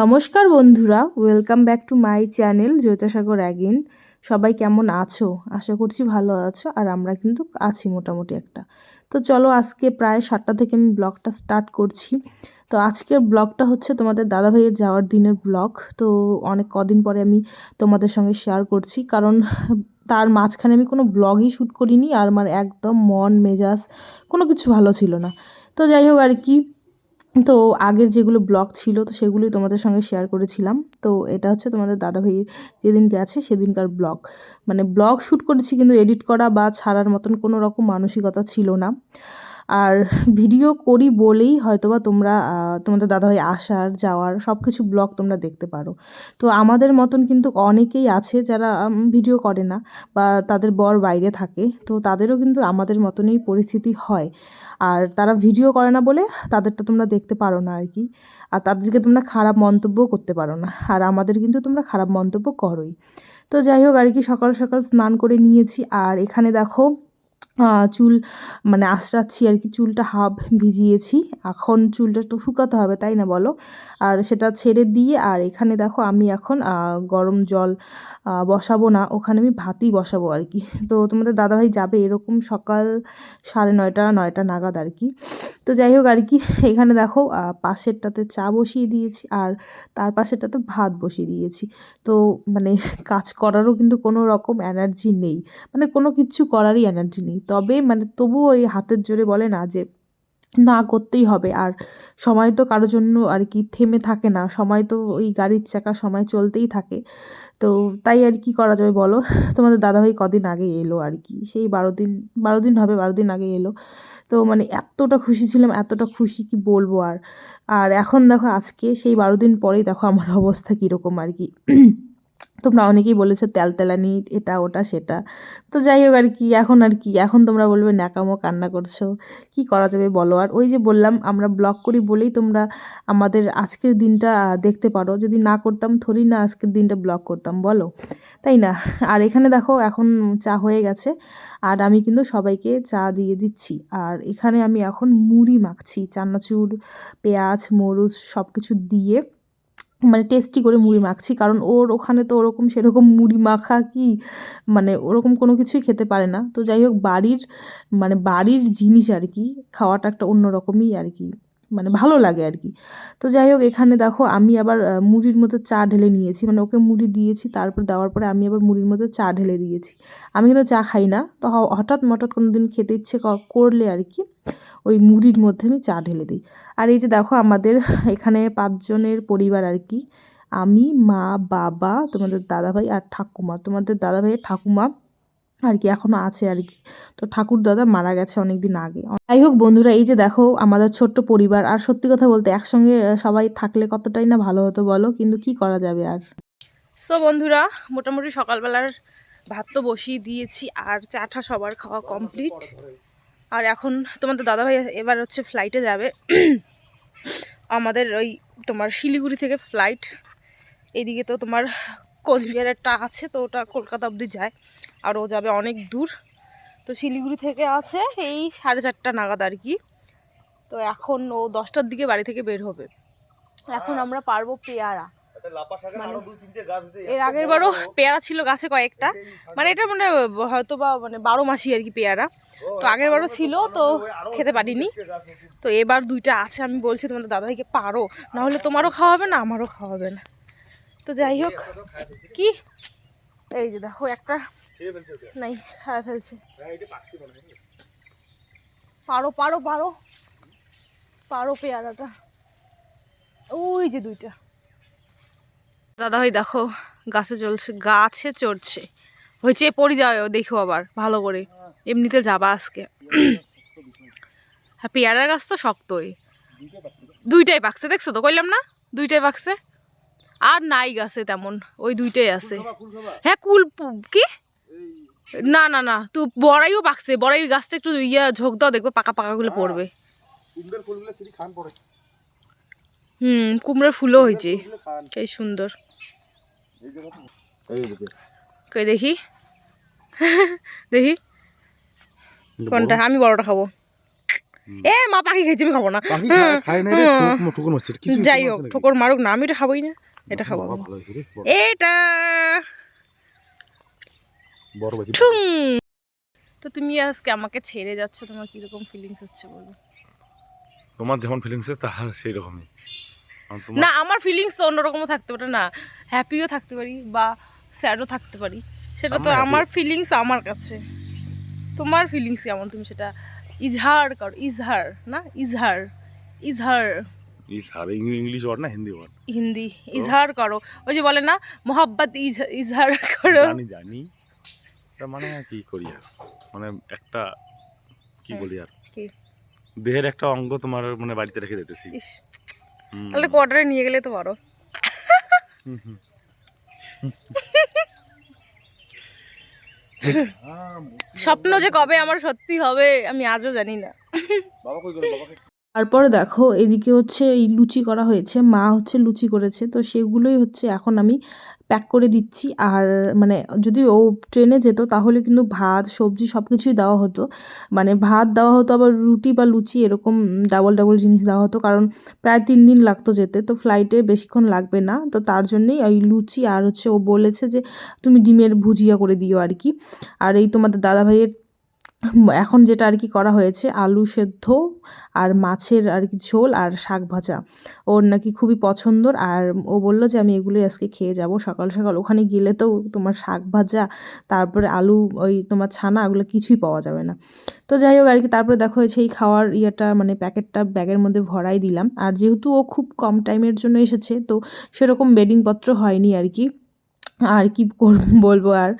নমস্কার বন্ধুরা welcome back to my channel Jyotisagar again সবাই কেমন আছো? আশা করছি ভালো আছো, আর আমরা কিন্তু আছি মোটামুটি একটা। তো চলো আজকে প্রায় সাতটা থেকে আমি ব্লগটা স্টার্ট করছি। তো আজকের ব্লগটা হচ্ছে তোমাদের দাদাভাইয়ের যাওয়ার দিনের ব্লগ। তো অনেক কদিন পরে আমি তোমাদের সঙ্গে শেয়ার করছি, কারণ তার মাঝখানে আমি কোনো ব্লগই শ্যুট করিনি, আর আমার একদম মন, মেজাজ কোনো কিছু ভালো ছিল না। তো যাই হোক আর কি তো আগের যেগুলো ব্লগ ছিল, তো সেগুলোই তোমাদের সঙ্গে শেয়ার করেছিলাম। তো এটা হচ্ছে তোমাদের দাদাভাই যেদিন গেছে সেদিনকার ব্লগ। মানে ব্লগ শ্যুট করেছি কিন্তু এডিট করা বা ছাড়ার মতন কোনো রকম মানসিকতা ছিল না। আর ভিডিও করি বলেই হয়তোবা তোমরা তোমাদের দাদাভাই আসার, যাওয়ার সব কিছু ব্লগ তোমরা দেখতে পারো। তো আমাদের মতন কিন্তু অনেকেই আছে যারা ভিডিও করে না বা তাদের বর বাইরে থাকে, তো তাদেরও কিন্তু আমাদের মতনই পরিস্থিতি হয়। আর তারা ভিডিও করে না বলে তাদেরটা তোমরা দেখতে পারো না আর কি। আর তাদেরকে তোমরা খারাপ মন্তব্য করতে পারো না। আর আমাদের কিন্তু তোমরা খারাপ মন্তব্য করোই। তো যাই হোক, আর কি সকাল সকাল স্নান করে নিয়েছি। আর এখানে দেখো চুল মানে আঁচড়াচ্ছি আর কি, চুলটা হাফ ভিজিয়েছি। এখন চুলটা তো শুকাতে হবে, তাই না বলো? আর সেটা ছেড়ে দিয়ে, আর এখানে দেখো আমি এখন গরম জল বসাবো না, ওখানে আমি ভাতই বসাবো আর কি। তো তোমাদের দাদাভাই যাবে এরকম সকাল সাড়ে নয়টা নয়টা নাগাদ আর কি। তো যাই হোক আর কি, এখানে দেখো পাশেরটাতে চা বসিয়ে দিয়েছি, আর তার পাশেরটাতে ভাত বসিয়ে দিয়েছি। তো মানে কাজ করারও কিন্তু কোনো রকম এনার্জি নেই। মানে কোনো কিছু করারই এনার্জি নেই। তবে মানে তবুও ওই হাতের জোরে বলে না যে, না, করতেই হবে। আর সময় তো কারোর জন্য আর কি থেমে থাকে না। সময় তো ওই গাড়ির চাকা সময় চলতেই থাকে। তো তাই আর কি করা যাবে বলো? তোমাদের দাদাভাই কদিন আগে এলো আর কি। সেই বারো দিন বারো দিন হবে, বারো দিন আগে এলো। তো মানে এতটা খুশি ছিলাম, এতটা খুশি কি বলব আর। আর এখন দেখো আজকে, সেই বারো দিন পরেই দেখো আমার অবস্থা কীরকম আর কি। তোমরা অনেকেই বলেছ তেলতেলানি এটা, ওটা, সেটা। তো যাই হোক আর কি, এখন আর কি, এখন তোমরা বলবে ন্যাকামো কান্না করছ, কি করা যাবে বলো? আর ওই যে বললাম, আমরা ব্লগ করি বলেই তোমরা আমাদের আজকের দিনটা দেখতে পারো। যদি না করতাম থরি না আজকের দিনটা ব্লগ করতাম, বলো? তাই না? আর এখানে দেখো, এখন চা হয়ে গেছে, আর আমি কিন্তু সবাইকে চা দিয়ে দিচ্ছি। আর এখানে আমি এখন মুড়ি মাখছি, চানাচুর, পেঁয়াজ, মরুচ সব কিছু দিয়ে। মানে টেস্টি করে মুড়ি মাখছি। কারণ ওর ওখানে তো ওরকম সেরকম মুড়ি মাখা কি মানে ওরকম কোনো কিছুই খেতে পারে না। তো যাই হোক, বাড়ির মানে বাড়ির জিনিস আর কি, খাওয়াটা একটা অন্যরকমই আর কি মানে ভালো লাগে আর কি। তো যাই হোক, এখানে দেখো আমি আবার মুড়ির মতো চা ঢেলে নিয়েছি। মানে ওকে মুড়ি দিয়েছি, তারপর দেওয়ার পরে আমি আবার মুড়ির মতো চা ঢেলে দিয়েছি। আমি কিন্তু চা খাই না। তো হঠাৎ মঠাৎ কোনো দিন খেতে ইচ্ছে করলে আর কি ওই মুড়ির মধ্যে আমি চা ঢেলে দিই। আর এই যে দেখো আমাদের এখানে পাঁচজনের পরিবার আর কি। আমি, মা, বাবা, তোমাদের দাদাভাই আর ঠাকুমা। তোমাদের দাদাভাইয়ের ঠাকুমা আর কি এখনও আছে আর কি। তো ঠাকুর দাদা মারা গেছে অনেক দিন আগে। যাই হোক বন্ধুরা, এই যে দেখো আমাদের ছোট্ট পরিবার। আর সত্যি কথা বলতে একসঙ্গে সবাই থাকলে কতটাই না ভালো হতো বলো? কিন্তু কি করা যাবে আর? সো বন্ধুরা, মোটামুটি সকালবেলার ভাত তো বসিয়ে দিয়েছি। আর চাটা সবার খাওয়া কমপ্লিট আর এখন তোমাদের দাদাভাই এবার হচ্ছে ফ্লাইটে যাবে। আমাদের ওই তোমার শিলিগুড়ি থেকে ফ্লাইট এইদিকে তো তোমার কোচবিহার একটা আছে, তো ওটা কলকাতা অবধি যায়। আর ও যাবে অনেক দূর। তো শিলিগুড়ি থেকে আছে এই সাড়ে চারটা নাগাদ আর কি। তো এখন ও দশটার দিকে বাড়ি থেকে বের হবে। এখন আমরা পারব পেয়ারা। এর আগের বারও পেয়ারা ছিল গাছে কয়েকটা। মানে এটা মানে হয়তো বা মানে বারো মাসি আর কি পেয়ারা। তো আগের বারও ছিল তো খেতে পারিনি। তো এবার দুইটা আছে আমি বলছি তোমাদের দাদাইকে পারো। না হলে তোমারও খাওয়া হবে না আমারও খাওয়া হবে না। তো যাই হোক কি? এই যে দেখো একটা নাই খাওয়া ফেলছে। পারো পারো পারো। পারো পেয়ারাটা। ওই যে দুইটা। দাদা ভাই দেখো গাছে চলছে গাছে চড়ছে। হয়েছে পড়ে যাও দেখো আবার ভালো করে। এমনিতে যাবা আজকে। হ্যাঁ পেয়ারার গাছ তো শক্তই। দুইটাই পাকছে দেখছ তো? কইলাম না? দুইটাই পাকছে আর নাই গাছে তেমন ওই দুইটাই আছে। হ্যাঁ কুল কি? না না না তো বড়াইও পাকছে বড়াইয়ের গাছটা একটু ইয়া ঝোঁক দাও দেখবে পাকা পাকাগুলো পড়বে। হুম কুমড়োর ফুলও হয়েছে। এই সুন্দর। কই দেখি? দেখি। কোনটা? আমি বড়টা খাব। এ মা পাখি খেয়েছি আমি খাব না। এটা কিছুই যাই হোক ঠোকর মারুক না আমি এটা খাবোই না। এটা খাব এটা বড় তো তুমি আজকে আমাকে ছেড়ে যাচ্ছ তোমার কীরকম ফিলিংস হচ্ছে বলো? তোমার যেমন ফিলিংস তাহার সেই রকমই না আমার ফিলিংস তো অন্যরকমও থাকতে পারে না। হ্যাপিও থাকতে পারি বা স্যাডও থাকতে পারি। সেটা তো আমার ফিলিংস আমার কাছে। তোমার ফিলিংস কেমন? তুমি সেটা ইজহার করো ইজহার না? ইজহার ইজহার। ইস, আর ইং- ইংলিশ ওয়ার্ড না হিন্দি ওয়ার্ড হিন্দি ইজহার করো। ওই যে বলে না মোহাব্বত ইজ- ইজহার করো। জানি জানি। মানে কি করি আর? মানে একটা কি। বলি আর? কি? দেহের একটা অঙ্গ তোমার মানে বাড়িতে রেখে দিতেছি। তাহলে কোয়ার্টারে নিয়ে গেলে তো পারো। স্বপ্ন যে কবে আমার সত্যি হবে আমি আজও জানি না। বাবা কই গেল? বাবাকে তারপর দেখো, এদিকে হচ্ছে এই লুচি করা হয়েছে, মা হচ্ছে লুচি করেছে, তো সেগুলোই হচ্ছে এখন আমি প্যাক করে দিচ্ছি। আর মানে যদি ও ট্রেনে যেত তাহলে কিন্তু ভাত, সবজি সব কিছুই দেওয়া হতো। মানে ভাত দেওয়া হতো, আবার রুটি বা লুচি এরকম ডাবল ডাবল জিনিস দেওয়া হতো, কারণ প্রায় তিন দিন লাগতো যেতে, তো ফ্লাইটে বেশিক্ষণ লাগবে না। তো তার জন্যেই ওই লুচি, আর হচ্ছে ও বলেছে যে তুমি ডিমের ভুজিয়া করে দিও আর কি। আর এই তোমাদের দাদা ভাইয়ের এখন যেটা আর কি করা হয়েছে, আলু সেদ্ধ আর মাছের আর কি ঝোল আর শাক ভাজা। ওর নাকি খুবই পছন্দর আর ও বলল যে আমি এগুলোই আজকে খেয়ে যাব সকাল সকাল। ওখানে গেলে তো তোমার শাক ভাজা, তারপরে আলু, ওই তোমার ছানা ওগুলো কিছুই পাওয়া যাবে না। তো যাই হোক আর কি, তারপরে দেখো সেই খাওয়ার ইয়েটা মানে প্যাকেটটা ব্যাগের মধ্যে ভরাই দিলাম। আর যেহেতু ও খুব কম টাইমের জন্য এসেছে, তো সেরকম বেডিংপত্র হয়নি আর কি। আর কি বলব আর।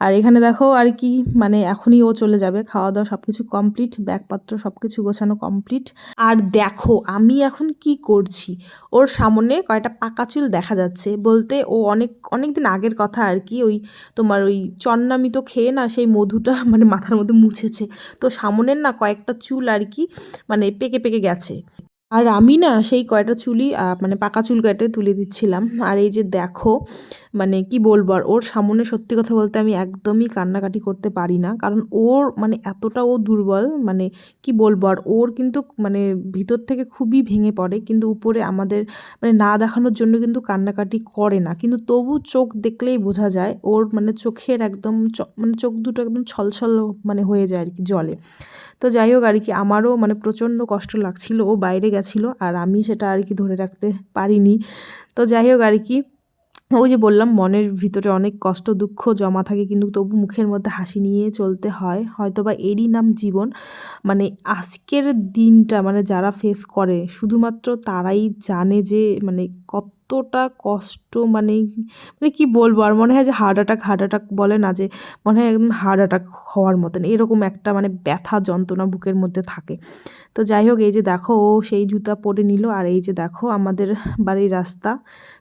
আর এখানে দেখো আর কি মানে এখনই ও চলে যাবে খাওয়া দাওয়া সব কিছু কমপ্লিট ব্যাগপত্র সব কিছু গোছানো কমপ্লিট আর দেখো আমি এখন কি করছি? ওর সামনে কয়টা পাকা চুল দেখা যাচ্ছে বলতে ও অনেক অনেক দিন আগের কথা আর কি ওই তোমার ওই চন্নামিতো খেয়ে না সেই মধুটা মানে মাথার মধ্যে মুছেছে। তো সামনের না কয়েকটা চুল আর কি মানে পেকে পেকে গেছে। আর আমি না সেই কয়টা আহ, মানে পাকা চুল কয়টা তুলে দিচ্ছিলাম। আর এই যে দেখো মানে কি বলব আর ওর সামনে সত্যি কথা বলতে আমি একদমই কান্নাকাটি করতে পারি না। কারণ ওর মানে এতটা ও দুর্বল মানে কি বলব আর ওর কিন্তু মানে ভিতর থেকে খুবই ভেঙে পড়ে। কিন্তু উপরে আমাদের মানে না দেখানোর জন্য কিন্তু কান্নাকাটি করে না। কিন্তু তবু চোখ দেখলেই বোঝা যায়, ওর মানে চোখের একদম মানে চোখ দুটো একদম ছলছল মানে হয়ে যায় আর কি জলে। তো যাই হোক আর কি, আমারও মানে প্রচণ্ড কষ্ট লাগছিল, ও বাইরে গেছিল আর আমি সেটা আর কি ধরে রাখতে পারিনি। তো যাই হোক আর কি ওই যে বললাম, মনের ভিতরে অনেক কষ্ট, দুঃখ জমা থাকে, কিন্তু তবু মুখের মধ্যে হাসি নিয়ে চলতে হয়। হয়তো বা এরই নাম জীবন। মানে আজকের দিনটা মানে যারা ফেস করে, শুধুমাত্র তারাই জানে যে মানে কত কতটা কষ্ট মানে মানে কি বলব? আর মনে হয় যে হার্ট অ্যাটাক হার্ট অ্যাটাক বলে না যে, মনে হয় একদম হার্ট অ্যাটাক হওয়ার মতন। এরকম একটা মানে ব্যথা, যন্ত্রণা বুকের মধ্যে থাকে। তো যাই হোক, এই যে দেখো, ও সেই জুতা পরে নিল, আর এই যে দেখো, আমাদের বাড়ির রাস্তা।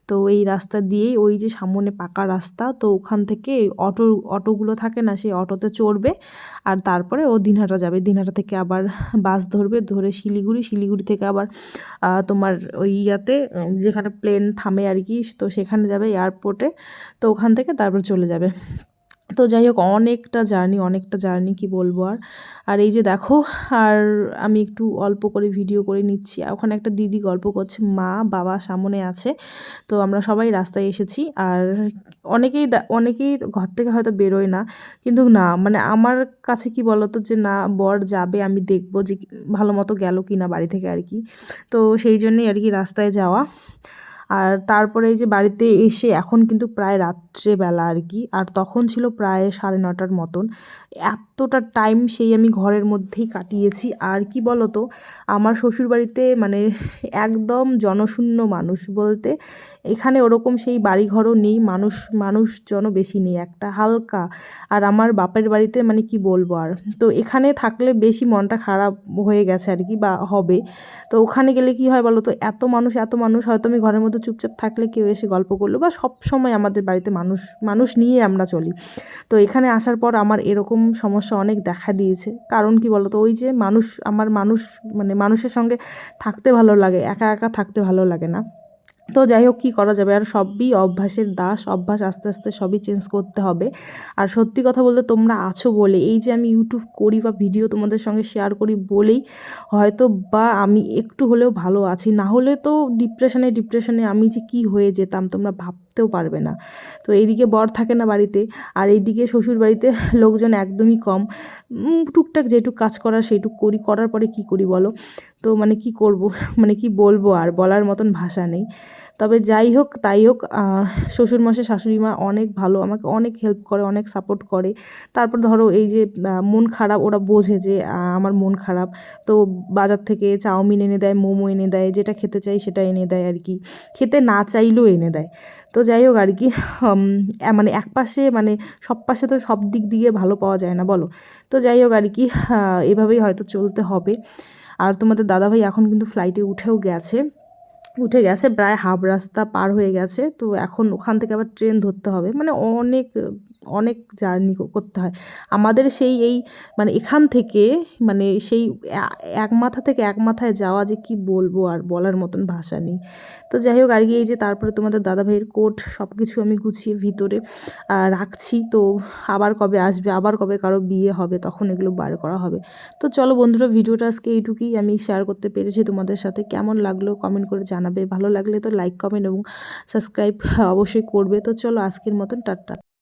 তো এই রাস্তা দিয়েই ওই যে সামনে পাকা রাস্তা, তো ওখান থেকে অটো, অটোগুলো থাকে না, সেই অটোতে চড়বে আর তারপরে ও দিনহাটা যাবে। দিনহাটা থেকে আবার বাস ধরবে, ধরে শিলিগুড়ি। শিলিগুড়ি থেকে আবার তোমার ওই ইয়াতে যেখানে প্লেন থামে আর কি, তো সেখানে যাবে এয়ারপোর্টে তো ওখান থেকে তারপর চলে যাবে। তো যাই হোক অনেকটা জার্নি অনেকটা জার্নি কি বলব আর। আর এই যে দেখো, আর আমি একটু অল্প করে ভিডিও করে নিচ্ছি। ওখানে একটা দিদি গল্প করছে, মা বাবা সামনে আছে। তো আমরা সবাই রাস্তায় এসেছি। আর অনেকেই অনেকেই ঘর থেকে হয়তো বেরোয় না। কিন্তু না মানে আমার কাছে কি বলতো যে, না, বর যাবে, আমি দেখব যে ভালো মতো গেল কি না বাড়ি থেকে আর কি। তো সেই জন্যই আর কি রাস্তায় যাওয়া। আর তারপরে এই যে বাড়িতে এসে এখন কিন্তু প্রায় রাত্রেবেলা আর কি, আর তখন ছিল প্রায় সাড়ে নটার মতন। এতটা টাইম সেই আমি ঘরের মধ্যেই কাটিয়েছি। আর কি বলতো, আমার শ্বশুরবাড়িতে মানে একদম জনশূন্য মানুষ বলতে, এখানে ওরকম সেই বাড়িঘরও নেই, মানুষ মানুষজনও বেশি নেই, একটা হালকা। আর আমার বাপের বাড়িতে মানে কি বলব আর, তো এখানে থাকলে বেশি মনটা খারাপ হয়ে গেছে আর কি বা হবে। তো ওখানে গেলে কি হয় বলো তো এত মানুষ এত মানুষ, হয়তো আমি ঘরের মধ্যে চুপচাপ থাকলে কেউ এসে গল্প করল বা সব সময় আমাদের বাড়িতে মানুষ মানুষ নিয়ে আমরা চলি। তো এখানে আসার পর আমার এরকম সমস্যা অনেক দেখা দিয়েছে। কারণ কি বলতো? ওই যে মানুষ, আমার মানুষ মানে মানুষের সঙ্গে থাকতে ভালো লাগে, একা একা থাকতে ভালো লাগে না। তো যাই হোক কী করা যাবে? আর সবই অভ্যাসের দাস, অভ্যাস আস্তে আস্তে সবই চেঞ্জ করতে হবে। আর সত্যি কথা বলতে তোমরা আছো বলে, এই যে আমি ইউটিউব করি বা ভিডিও তোমাদের সঙ্গে শেয়ার করি বলেই হয়তো বা আমি একটু হলেও ভালো আছি। না হলে তো ডিপ্রেশনে ডিপ্রেশনে আমি যে কি হয়ে যেতাম, তোমরা ভাবতেও পারবে না। তো এইদিকে বর থাকে না বাড়িতে আর এইদিকে শ্বশুর বাড়িতে লোকজন একদমই কম। টুকটাক যেটুক কাজ করার সেইটুক করি। করার পরে কি করি বলো? তো মানে কি করব? মানে কি বলব আর বলার মতন ভাষা নেই। তবে যাই হোক, তাই হোক শ্বশুরমশাই শাশুড়ি মা অনেক ভালো, আমাকে অনেক হেল্প করে, অনেক সাপোর্ট করে। তারপর ধরো এই যে মন খারাপ, ওরা বোঝে যে আমার মন খারাপ। তো বাজার থেকে চাউমিন এনে দেয়, মোমো এনে দেয়, যেটা খেতে চাই সেটা এনে দেয় আর কি। খেতে না চাইলেও এনে দেয়। তো যাই হোক আর কি মানে এক পাশে মানে সব পাশে তো সব দিক দিয়ে ভালো পাওয়া যায় না, বলো? তো যাই হোক আর কি এভাবেই হয়তো চলতে হবে। আর তোমাদের দাদাভাই এখন কিন্তু ফ্লাইটে উঠেও গেছে। উঠে গেছে, প্রায় হাফ রাস্তা পার হয়ে গেছে। তো এখন ওখান থেকে আবার ট্রেন ধরতে হবে। মানে অনেক অনেক জার্নি করতে হয়। আমাদের সেই এই মানে এখান থেকে মানে সেই এক মাথা থেকে এক মাথায় যাওয়া যে কি বলব আর বলার মতন ভাষা নেই। তো যাই হোক, আর কি এই যে তারপরে তোমাদের দাদাভাইয়ের কোট সব কিছু আমি গুছিয়ে ভিতরে রাখছি। তো আবার কবে আসবে, আবার কবে কারও বিয়ে হবে, তখন এগুলো বার করা হবে। তো চলো বন্ধুরা, ভিডিওটা আজকে এইটুকুই। আমি শেয়ার করতে পেরেছি তোমাদের সাথে। কেমন লাগল কমেন্ট করে জানাবে। ভালো লাগলে তো লাইক কমেন্ট এবং সাবস্ক্রাইব অবশ্যই করবে। তো চলো আজকের মতন, টাটা।